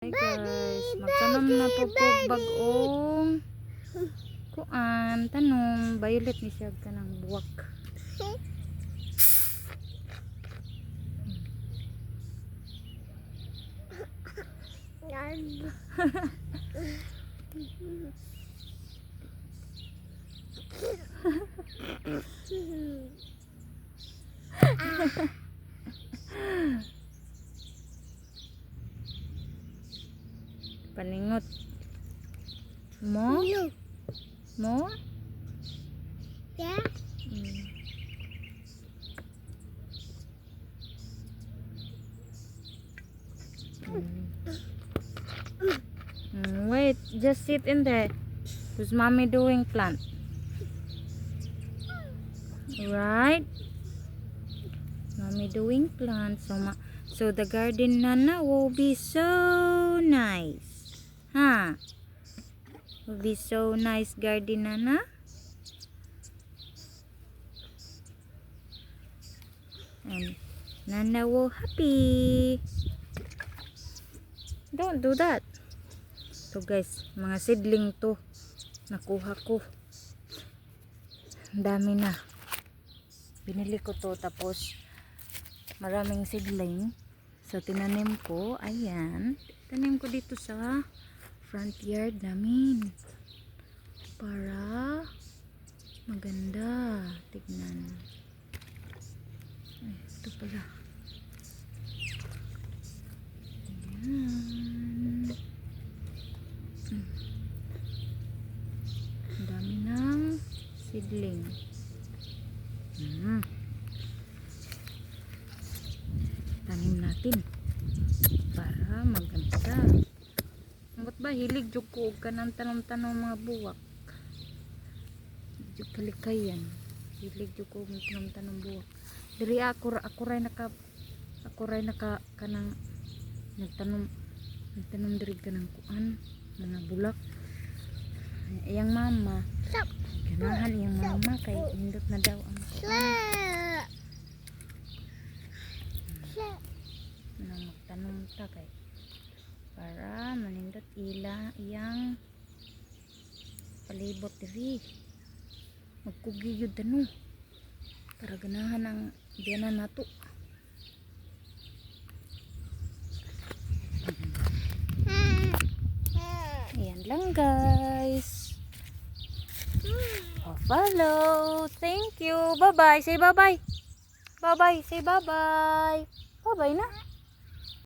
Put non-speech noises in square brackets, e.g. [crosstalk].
Hi guys, magtanom na po po bagong kuan, tanom, violet ni siya ka ng buwak. [laughs] Paningot. Mo? Mo? Yeah. Mm. Mm, wait, just sit in there. Who's mommy doing plant? Right? Mommy doing plant. So, so the garden nana will be so nice. Huh? Will be so nice garden nana. And Nana will happy. Don't do that. So guys, mga seedling to. Nakuha ko. Dami na. Binili ko to tapos maraming seedling. So tinanim ko. Ayan. Tanim ko dito sa front yard namin. Para maganda. Tignan. Ay, ito pala. Ayan. Mm. Ang dami ng seedling. Mm. Tanim natin. Para maganda. Ba hilig jud ko og kanang tanom-tanom mga buwak? Jud kalikayan. Hilig jud ko og tanom-tanom buwak. Diri ako ako ray naka ako ray naka kanang nagtanom nagtanom diri kanang kuan mga bulak. Iyang mama ganahan iyang mama kay hindot na daw ang kuan na magtanom ta kay para ila iyang palibot diri magkugi yun tano para ganahan ang biyanan nato. Ayan lang guys. Oh, follow. Thank you. Bye bye say bye bye bye bye say bye bye bye bye na